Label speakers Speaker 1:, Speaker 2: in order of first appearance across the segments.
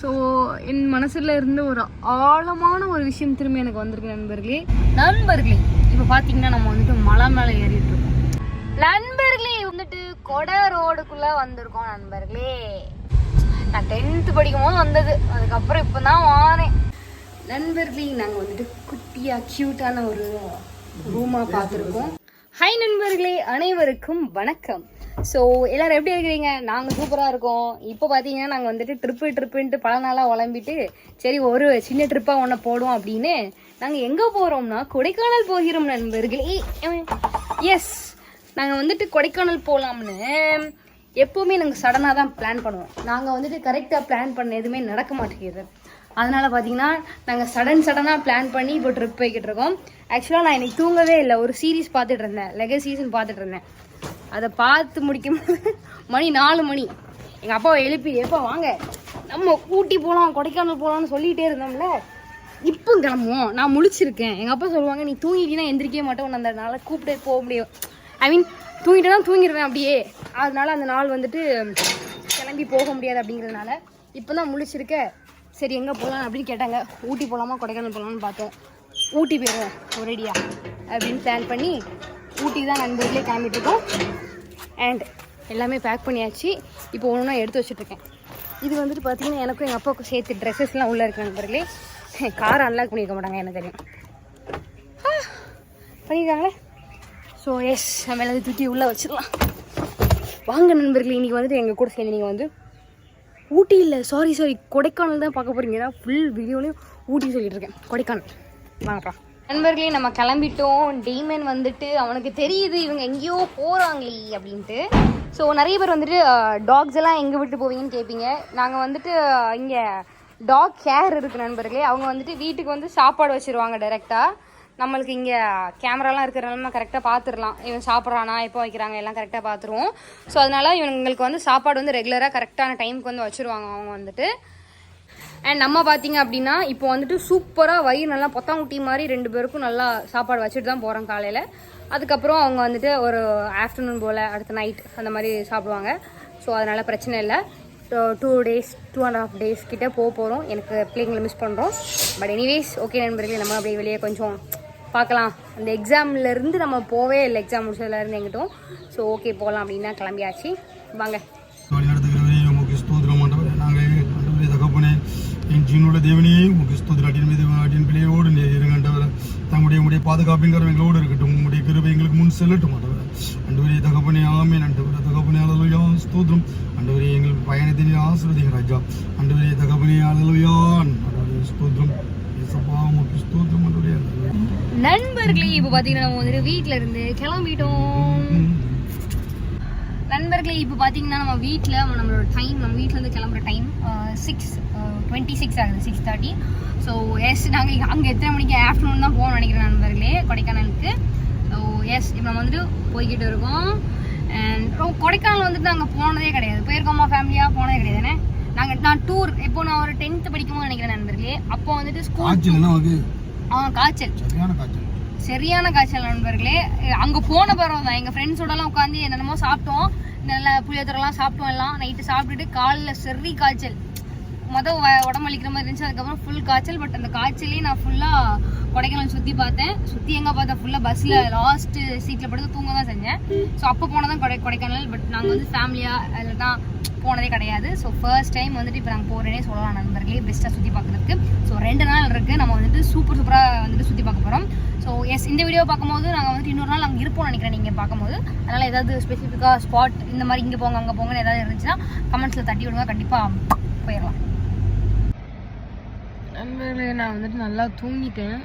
Speaker 1: So என் மனசுல இருந்து ஒரு ஆழமான ஒரு விஷயம் திரும்பி எனக்கு வந்திருக்கு நண்பர்களே. நண்பர்களே இப்போ பார்த்தீங்கன்னா நம்ம வந்துட்டு மலை மேலே ஏறிட்டு இருக்கோம். நண்பர்களே வந்துட்டு கொடை ரோடுக்குள்ள வந்திருக்கோம் நண்பர்களே. நான் டென்த்து படிக்கும் போது வந்தது. அதுக்கப்புறம் இப்போ தான் வாரேன். நண்பர்களே நாங்கள் வந்துட்டு குட்டியாக க்யூட்டான ஒரு ரூமாக பார்த்துருக்கோம் ஹாய் நண்பர்களே. அனைவருக்கும் வணக்கம். ஸோ எல்லாரும் எப்படி இருக்கிறீங்க? நாங்கள் சூப்பராக இருக்கோம். இப்போ பார்த்தீங்கன்னா நாங்கள் வந்துட்டு ட்ரிப்பு ட்ரிப்புன்ட்டு பல நாளாக உழம்பிட்டு சரி ஒரு சின்ன ட்ரிப்பாக ஒன்று போடுவோம் அப்படின்னு நாங்கள் எங்கே போகிறோம்னா கொடைக்கானல் போகிறோம் நண்பர்களே. எஸ் நாங்கள் வந்துட்டு கொடைக்கானல் போகலாம்னு எப்போவுமே நாங்கள் சடனாக தான் பிளான் பண்ணுவோம். நாங்கள் வந்துட்டு கரெக்டாக பிளான் பண்ண எதுவுமே நடக்க மாட்டேங்குது. அதனால் பார்த்தீங்கன்னா நாங்கள் சடன் சடனாக பிளான் பண்ணி இப்போ ட்ரிப் போய்கிட்டு இருக்கோம். ஆக்சுவலாக நான் இன்னைக்கு தூங்கவே இல்லை. ஒரு சீரிஸ் பார்த்துட்டு இருந்தேன். லெக சீசன் பார்த்துட்டு இருந்தேன். அதை பார்த்து முடிக்கும் போது மணி நாலு மணி. எங்கள் அப்பாவை எழுப்பி எப்போ வாங்க. நம்ம ஊட்டி போகலாம் கொடைக்கானல் போகலாம்னு சொல்லிகிட்டே இருந்தோம்ல. இப்போ கிளம்புவோம். நான் முழிச்சிருக்கேன். எங்கள் அப்பா சொல்லுவாங்க நீ தூங்கிட்டீங்கன்னா எந்திரிக்கவே மாட்டேன். உன்னை அந்த நாளை கூப்பிட்டு போக முடியும். ஐ மீன் தூங்கிட்டு தான் தூங்கிடுவேன் அப்படியே. அதனால அந்த நாள் வந்துட்டு கிளம்பி போக முடியாது அப்படிங்கிறதுனால இப்போ தான் முழிச்சிருக்க சரி எங்கே போகலாம் அப்படின்னு கேட்டாங்க. ஊட்டி போகலாமா கொடைக்கானல் போகலான்னு பார்த்தோம். ஊட்டி போயிடுவோம் ஒரேடியா அப்படின்னு பிளான் பண்ணி ஊட்டி தான் நண்பர்களே கிளம்பிட்டு இருக்கோம். அண்ட் எல்லாமே பேக் பண்ணியாச்சு. இப்போ ஒன்று ஒன்றா எடுத்து வச்சுட்ருக்கேன் இது வந்துட்டு பார்த்தீங்கன்னா எனக்கும் எங்கள் அப்பாவுக்கும் சேர்த்து ட்ரெஸ்ஸஸ்லாம் உள்ளே இருக்கு நண்பர்களே கார் அன்லாக் பண்ணியிருக்க மாட்டாங்க எனக்கு தெரியும். பண்ணியிருக்காங்களே ஸோ எஸ் நம்ம எல்லாத்தையும் தூக்கி உள்ளே வச்சிடலாம். வாங்க நண்பர்களே இன்றைக்கி வந்துட்டு எங்கள் கூட சேர்ந்து நீங்கள் வந்து ஊட்டி இல்லை சாரி சாரி கொடைக்கானல் தான் பார்க்க போகிறீங்க ஃபுல் வீடியோலையும் ஊட்டி சொல்லிட்டுருக்கேன் கொடைக்கானல். வாங்கப்பா. நண்பர்களே நம்ம கிளம்பிட்டோம். டீமன் வந்துட்டு அவனுக்கு தெரியுது இவங்க எங்கேயோ போகிறாங்களே அப்படின்ட்டு. ஸோ நிறைய பேர் வந்துட்டு டாக்ஸ் எல்லாம் எங்கே விட்டு போவீங்கன்னு கேட்பீங்க நாங்கள் வந்துட்டு இங்கே டாக் கேர் இருக்கு நண்பர்களே. அவங்க வந்துட்டு வீட்டுக்கு வந்து சாப்பாடு வச்சிருவாங்க டைரெக்டாக நம்மளுக்கு இங்கே கேமராலாம் இருக்கிறனால நம்ம கரெக்டாக பார்த்துடலாம் இவன் சாப்பிட்றானா எப்போ வைக்கிறாங்க எல்லாம் கரெக்டாக பார்த்துருவோம் ஸோ அதனால இவங்களுக்கு வந்து சாப்பாடு வந்து ரெகுலராக கரெக்டான டைமுக்கு வந்து வச்சுருவாங்க அவங்க வந்துட்டு. அண்ட் நம்ம பார்த்தீங்க அப்படின்னா இப்போ வந்துட்டு சூப்பராக வயிறு நல்லா பொத்தாங்குட்டி மாதிரி ரெண்டு பேருக்கும் நல்லா சாப்பாடு வச்சுட்டு தான் போகிறோம் காலையில். அதுக்கப்புறம் அவங்க வந்துட்டு ஒரு ஆஃப்டர்நூன் போல் அடுத்த நைட் அந்த மாதிரி சாப்பிடுவாங்க. ஸோ அதனால் பிரச்சனை இல்லை. Two days two and half days கிட்ட போக போகிறோம் எனக்கு பிள்ளைங்களை மிஸ் பண்ணுறோம் பட் எனிவேஸ் ஓகே நண்பர்களே நம்ம அப்படியே வெளியே கொஞ்சம் பார்க்கலாம். அந்த எக்ஸாம்லேருந்து நம்ம போவே இல்லை எக்ஸாம் முடிச்சதுலேருந்து எங்கிட்டும் ஸோ ஓகே போகலாம் அப்படின்னா கிளம்பியாச்சு. வாங்க.
Speaker 2: என் ஜீனுள்ள தேவனே உமக்கு ஸ்தோத்திரம். அடியின் மீது அடியின் பிள்ளையோடு இருங்கண்டவர் தம்முடைய உடைய பாதுகாப்பின் கரம் எங்களோடு இருக்கட்டும் உங்களுடைய கிருபை எங்களுக்கு முன் செல்லட்டும் ஆண்டவர் அண்டவரே தகப்பனே ஆமே அண்டவரே தகப்பனே அலலுயா ஸ்தோத்திரம். அண்டவரே எங்களுக்கு பயணத்தின் ஆசிரதிங்க ராஜா. அண்டவரே தகப்பனே அலலுயா அண்டவரே ஸ்தோத்திரம்.
Speaker 1: நண்பர்களே இப்போ பார்த்தீங்கன்னா நம்ம வந்துட்டு வீட்டில் இருந்து கிளம்பிட்டோம். நண்பர்களே இப்போ பார்த்தீங்கன்னா நம்ம வீட்டில் நம்மளோட டைம் நம்ம வீட்டிலேருந்து கிளம்புற டைம் சிக்ஸ் டுவெண்ட்டி சிக்ஸ் ஆகுது சிக்ஸ் தேர்ட்டி ஸோ எஸ் நாங்கள் அங்கே எத்தனை மணிக்கு ஆஃப்டர்நூன் தான் போகணும்னு நினைக்கிறேன் நண்பர்களே கொடைக்கானலுக்கு. ஸோ எஸ் இப்போ நம்ம வந்துட்டு போய்கிட்டு இருக்கோம். அண்ட் கொடைக்கானல் வந்துட்டு நாங்கள் போனதே கிடையாது. போயிருக்கோமா ஃபேமிலியாக போனதே கிடையாது. தானே நாங்கள் நான் டூர் இப்போ நான் ஒரு டென்த்து படிக்கும்போது நினைக்கிறேன் நண்பர்களே. அப்போ வந்துட்டு ஸ்கூல் ஆ காய்ச்சல்.
Speaker 2: சரியான காய்ச்சல்.
Speaker 1: நண்பர்களே. அங்க போன பிறகு தான். எங்க ஃப்ரெண்ட்ஸோடலாம் உட்காந்து என்னென்னமோ சாப்பிட்டோம். நல்ல புளியோதரெல்லாம் சாப்பிட்டோம் எல்லாம். நைட்டு சாப்பிட்டுட்டு காலில் செறி காய்ச்சல். மொதல் உடம்பு வலிக்கிற மாதிரி இருந்துச்சு. அதுக்கப்புறம் ஃபுல் காய்ச்சல் பட் அந்த காய்ச்சலே நான் ஃபுல்லாக கொடைக்கானல் சுற்றி பார்த்தேன். சுற்றி எங்கே பார்த்தா ஃபுல்லாக பஸ்ஸில் லாஸ்ட்டு சீட்டில் படுத்து தூங்க தான் செஞ்சேன். ஸோ அப்போ போனதான் கொடை கொடைக்கானல் பட் நாங்கள் வந்து ஃபேமிலியாக அதில் தான் போனதே கிடையாது. ஸோ ஃபர்ஸ்ட் டைம் வந்துட்டு இப்போ நாங்கள் போகிறேனே சொல்லலாம் நண்பர்களே பெஸ்ட்டாக சுற்றி பார்க்குறதுக்கு. ஸோ ரெண்டு நாள் இருக்குது நம்ம வந்துட்டு சூப்பர் சூப்பராக வந்துட்டு சுற்றி பார்க்க போகிறோம் ஸோ எஸ் இந்த வீடியோ பார்க்கும்போது நாங்கள் வந்துட்டு இன்னொரு நாள் அங்கே இருப்போம்னு நினைக்கிறேன் நீங்கள் பார்க்கும்போது. அதனால் ஏதாவது ஸ்பெசிஃபிக்காக ஸ்பாட் இந்த மாதிரி இங்கே போங்க அங்கே போங்கன்னு ஏதாவது இருந்துச்சுன்னா கமெண்ட்ஸில் தட்டி விடுங்க. கண்டிப்பாக போயிடலாம். நண்பர்களே நான் வந்துட்டு நல்லா தூங்கிட்டேன்.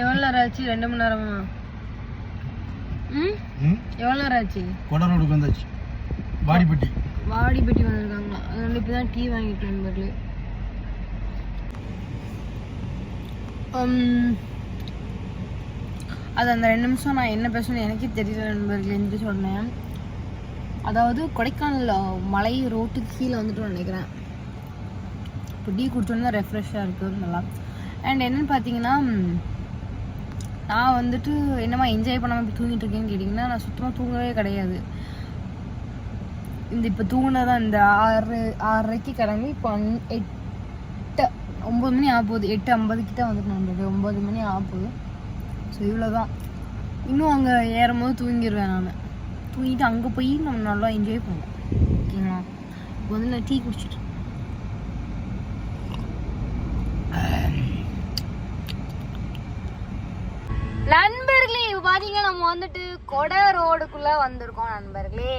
Speaker 1: எவ்வளோ நேரம் ஆச்சு? ரெண்டு மணி நேரமா? ம்? எவ்வளோ நேரம் ஆச்சு?
Speaker 2: கொடரோடுக்கு வந்தாச்சு. வாடிப்பட்டி.
Speaker 1: வாடி பெட்டி வந்திருக்காங்க. அதனால இப்போ தான் டீ வாங்கிட்டு நண்பர்களே அது அந்த ரெண்டு நிமிஷம் நான் என்ன பேசணும்னு எனக்கே தெரியல நண்பர்களே என்று சொன்னேன். அதாவது கொடைக்கானல் மலை ரோட்டுக்கு கீழே வந்துட்டு நினைக்கிறேன். இப்போ டீ குடிச்சோன்னா ரெஃப்ரெஷ்ஷாக இருக்குது நல்லா. அண்ட் என்னன்னு பார்த்தீங்கன்னா நான் வந்துட்டு என்னம்மா என்ஜாய் பண்ணாமல் இப்படி தூங்கிட்டு இருக்கேன்னு கேட்டிங்கன்னா நான் சுத்தமாக தூங்கவே கிடையாது. இந்த இப்போ தூங்கினதான் இந்த ஆறு ஆறரைக்கு கிளம்பி இப்போ அன்- எட்டு ஒம்பது மணி ஆக போகுது எட்டு ஐம்பது கிட்ட வந்துட்டு நண்பர்களே ஒம்பது மணி ஆக போகுது ஸோ இவ்வளோதான் இன்னும் அங்கே ஏறும் போது தூங்கிடுவேன் நான். தூங்கிட்டு அங்கே போய் நம்ம நல்லா என்ஜாய் பண்ணுவோம். ஓகேங்களா? இப்போ வந்து நான் டீ குடிச்சிட்டு நண்பர்களே இப்போ பார்த்தீங்கன்னா நம்ம வந்துட்டு கொடை ரோடுக்குள்ளே வந்திருக்கோம் நண்பர்களே.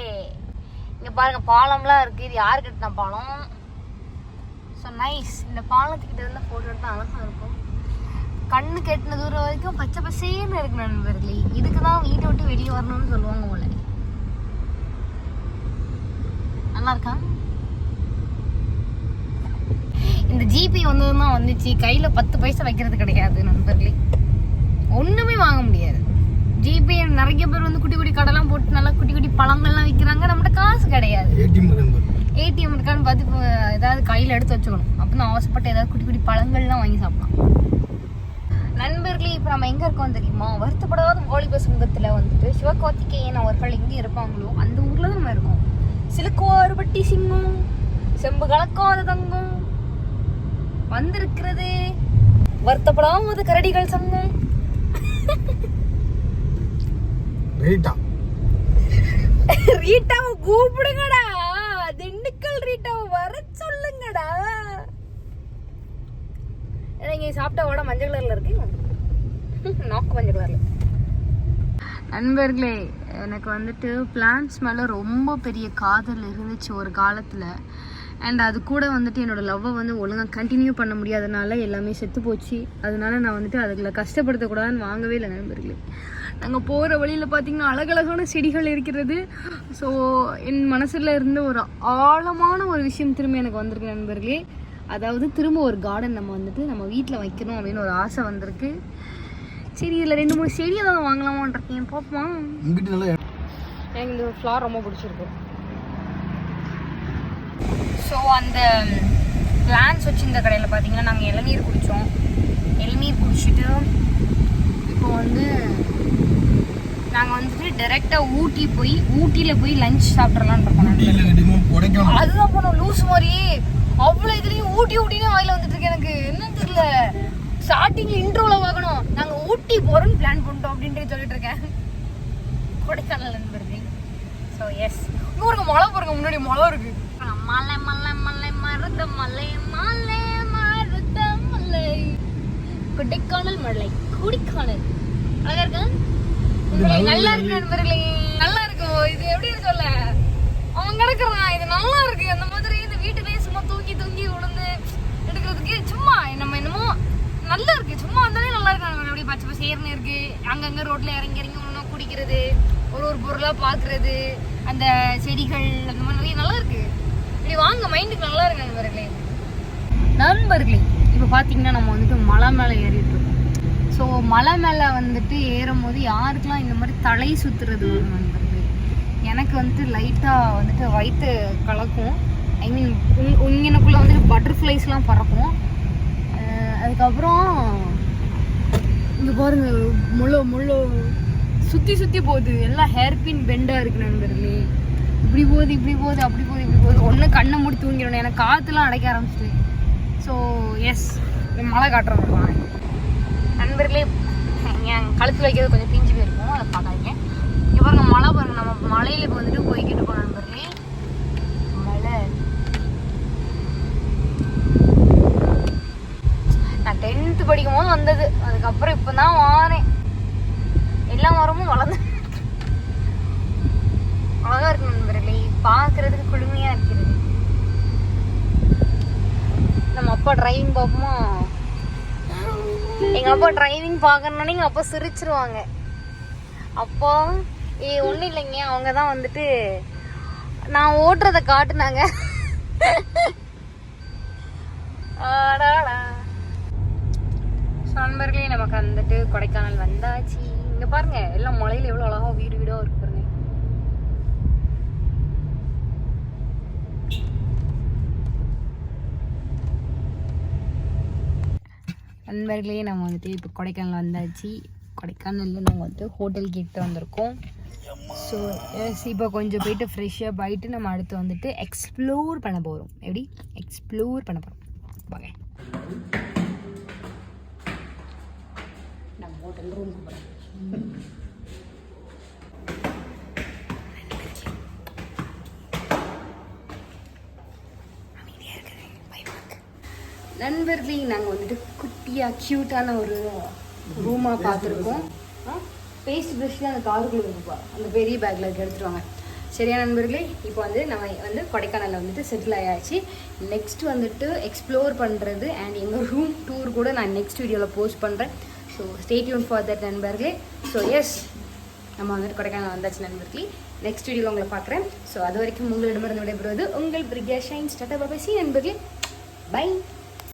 Speaker 1: இங்கே பாருங்க பாலம்லாம் இருக்குது இது யார் கட்டின பாலம்? ஸோ நைஸ் இந்த பாலத்துக்கிட்ட இருந்த ஃபோட்டோ எடுத்தால் அழகாக இருக்கும். கண்ணு கெட்டின தூரம் வரைக்கும் பச்சை பசேன்னு இருக்கு நண்பர்களே. இதுக்கு தான் வீட்டை விட்டு வெளியே வரணும்னு சொல்லுவாங்க போல. நல்லா இருக்கா? இந்த ஜிபி தான் வந்துச்சு. கையில் பத்து பைசா வைக்கிறது கிடையாது நண்பர்களே. ஒன்றுமே வாங்க முடியாது. ஜிபே நிறைய பேர் வந்து குட்டி குட்டி கடைலாம் போட்டு நல்லா குட்டி குட்டி பழங்கள்லாம் விற்கிறாங்க நம்மகிட்ட காசு கிடையாது.
Speaker 2: ஏடிஎம்
Speaker 1: இருக்கான்னு பார்த்து இப்போ ஏதாவது கையில் எடுத்து வச்சுக்கணும். அப்போ தான் அவசரப்பட்டு ஏதாவது குட்டி குட்டி பழங்கள்லாம் வாங்கி சாப்பிடலாம். நண்பர்களே இப்போ நம்ம எங்கே இருக்கோம் தெரியுமா? வருத்தப்படாத வாலிப சங்கத்தில் வந்துட்டு சிவகார்த்திகேயன் அவர்கள் எங்கே இருப்பாங்களோ அந்த ஊரில் தான் நம்ம இருக்கோம். சிலுக்குவாறுபட்டி சிங்கம் செம்பு கலக்காத தங்கம் வந்திருக்கிறது. வருத்தப்படாமது கரடிகள் சங்கம்.
Speaker 2: ரைட்டா.
Speaker 1: ரீட்டாவை கூப்பிடுங்கடா. திண்டுக்கல் ரீட்டாவை வர சொல்லுங்கடா. நீங்க சாப்பிட்ட வடை மஞ்சள் கலர்ல இருக்கு. நாக்கு மஞ்சள் கலர்ல. நண்பர்களே எனக்கு வந்துட்டு பிளான்ஸ் மேலே ரொம்ப பெரிய காதல் இருந்துச்சு ஒரு காலத்தில். அண்ட் அது கூட வந்துட்டு என்னோட லவ்வை வந்து ஒழுங்காக கண்டினியூ பண்ண முடியாதனால எல்லாமே செத்து போச்சு. அதனால நான் வந்துட்டு அதுக்குள்ள கஷ்டப்படுத்தக்கூடாதுன்னு வாங்கவே இல்லை நண்பர்களே. நாங்கள் போகிற வழியில் பார்த்தீங்கன்னா அழகழகான செடிகள் இருக்கிறது. ஸோ என் மனசில் இருந்த ஒரு ஆழமான ஒரு விஷயம் திரும்ப எனக்கு வந்திருக்கு நண்பர்களே. அதாவது திரும்ப ஒரு கார்டன் நம்ம வந்துட்டு நம்ம வீட்டில் வைக்கணும் அப்படின்னு ஒரு ஆசை வந்திருக்கு. சரி இதில் ரெண்டு மூணு செடி ஏதாவது வாங்கலாமான் இருக்கேன். பார்ப்போமா? எனக்கு இந்த ஃப்ளார் ரொம்ப பிடிச்சிருக்கு. ஸோ அந்த பிளான்ஸ் வச்சிருந்த கடையில் பார்த்தீங்கன்னா நாங்கள் இளநீர் குடித்தோம் இளநீர் குடிச்சிட்டு இப்போ வந்து நாங்கள் வந்துட்டு டைரெக்டாக ஊட்டி போய் ஊட்டியில் போய் லஞ்ச் சாப்பிட்றலான்னு இருக்கோம் அதுதான் போனோம் லூஸ் மாதிரி அவ்வளோ இதுலேயும் ஊட்டி ஊட்டினே வாயில வந்துட்டு இருக்கு எனக்கு. என்னன்னு தெரியல. ஸ்டார்டிங்ல இன்ட்ரோவில் பார்க்கணும் நாங்கள் ஊட்டி போகிறோம்னு பிளான் பண்ணிட்டோம் அப்படின்ட்டு சொல்லிட்டு இருக்கேன். கொடைக்கானல் நண்பர்கள் ஸோ எஸ் பாருங்க மழை பாருங்க முன்னாடி மழை இருக்கு. மலை மலை மலை மருத மலை மலை மருத மலை. கொடைக்கானல் மலை கொடைக்கானல். அழகா இருக்கா? நல்லா இருக்கு. நண்பர்களே. நல்லா இருக்கும் இது எப்படி சொல்ல? அவன் கிடக்குறான். இது நல்லா இருக்கு அந்த மாதிரி இந்த வீட்டுலயே சும்மா தூங்கி தூங்கி விழுந்து எடுக்கிறதுக்கு சும்மா நம்ம என்னமோ நல்லா இருக்கு சும்மா வந்தாலே நல்லா இருக்கு நம்ம அப்படியே பச்சை பசேர்னு இருக்கு. அங்கங்க ரோட்ல இறங்கி இறங்கி ஒன்றா குடிக்கிறது ஒரு ஒரு பொருளா பாக்குறது அந்த செடிகள் அந்த மாதிரி நிறைய நல்லா இருக்கு இப்படி வாங்க மைண்டுக்கு நல்லா இருக்கு நண்பர்களே நண்பர்களே இப்போ பார்த்தீங்கன்னா நம்ம வந்துட்டு மலை மேலே ஏறிட்டு இருக்கோம். ஸோ மலை மேலே வந்துட்டு ஏறும் போது யாருக்கெல்லாம் இந்த மாதிரி தலை சுற்றுறது வரும் நண்பர்களே? எனக்கு வந்துட்டு லைட்டாக வந்துட்டு வயிற்று கலக்கும். ஐ மீன் இங்கனக்குள்ளே வந்துட்டு பட்டர்ஃப்ளைஸ்லாம் பறக்கும். அதுக்கப்புறம் இந்த பாருங்க முள்ளு முள்ளு சுற்றி சுற்றி போகுது. எல்லாம் ஹேர்பின் பெண்டாக இருக்கு நண்பர்களே. இப்படி போகுது இப்படி போகுது அப்படி போகுது இப்படி போகுது. ஒன்று கண்ணை மூடி தூங்கிடணும். எனக்கு காற்றுலாம் அடைக்க ஆரம்பிச்சிட்டு. ஸோ எஸ் மழை காட்டுறோம் நண்பர்களே என் கழுத்தில் வைக்கிறது கொஞ்சம் பிஞ்சு போயிருக்கும். அதை பார்க்காதீங்க. இப்போ பாருங்க மழை பாருங்க. நம்ம மலையில் இப்போ வந்துட்டு போய்கிட்டு இருக்கோம் நண்பர்களே. மழை. நான் டென்த்து படிக்கும் போது வந்தது. அதுக்கப்புறம் இப்போ தான் வாரேன். எல்லா மரமும் வளர்ந்து அழகா நண்பர்களே பார்க்கறதுக்கு குளுமையா இருக்கிறது. நம்ம அப்பா டிரைவிங் பார்ப்போமா? எங்க அப்பா டிரைவிங் பார்க்கணுன்னே எங்க அப்பா சிரிச்சிருவாங்க. அப்போ ஏ ஒன்றும் இல்லைங்க. அவங்க தான் வந்துட்டு நான் ஓட்டுறத காட்டுனாங்க. நண்பர்களே நமக்கு வந்துட்டு கொடைக்கானல் வந்தாச்சு. இங்க பாருங்க எல்லாம் மலையில எவ்வளவு அழகா வீடு வீடோ இருக்கு பாருங்க நண்பர்களே நம்ம வந்துட்டு இப்போ கொடைக்கானல் வந்தாச்சு. கொடைக்கானல்ல நாங்கள் வந்துட்டு ஹோட்டல் கிட்ட வந்திருக்கோம். ஸோ எஸ் இப்போ கொஞ்சம் போயிட்டு ஃப்ரெஷ்ஷாக ஆகிட்டு நம்ம அடுத்து வந்துட்டு எக்ஸ்ப்ளோர் பண்ண போகிறோம் எப்படி? எக்ஸ்ப்ளோர் பண்ண போகிறோம் வாங்க. நம்ம ஹோட்டல் ரூமுக்கு போகிறோம் நண்பர்களே நாங்கள் வந்துட்டு குட்டியாக க்யூட்டான ஒரு ரூமாக பார்த்துருக்கோம். பேஸ்ட் ப்ரஷ் அந்த காருக்குள்ளே இருக்குப்பா அந்த பெரிய பேக்கில் இருக்க எடுத்துருவாங்க. சரியா நண்பர்களே? இப்போ வந்து நம்ம வந்து கொடைக்கானலில் வந்துட்டு செட்டில் ஆயாச்சு. நெக்ஸ்ட் வந்துட்டு எக்ஸ்ப்ளோர் பண்ணுறது அண்ட் எங்கள் ரூம் டூர் கூட நான் நெக்ஸ்ட் வீடியோவில் போஸ்ட் பண்ணுறேன் so stay tuned for that நண்பர்களே. ஸோ எஸ் நம்ம வந்துட்டு கொடைக்கானல் வந்தாச்சு நண்பர்களே. நெக்ஸ்ட் வீடியோவில் உங்களை பார்க்குறேன். ஸோ அது வரைக்கும் உங்களிடமிருந்து விடைபெறுவது உங்கள் பிரியா ஷைன். ஸ்டாட்டா பாபா நண்பர்களே. பை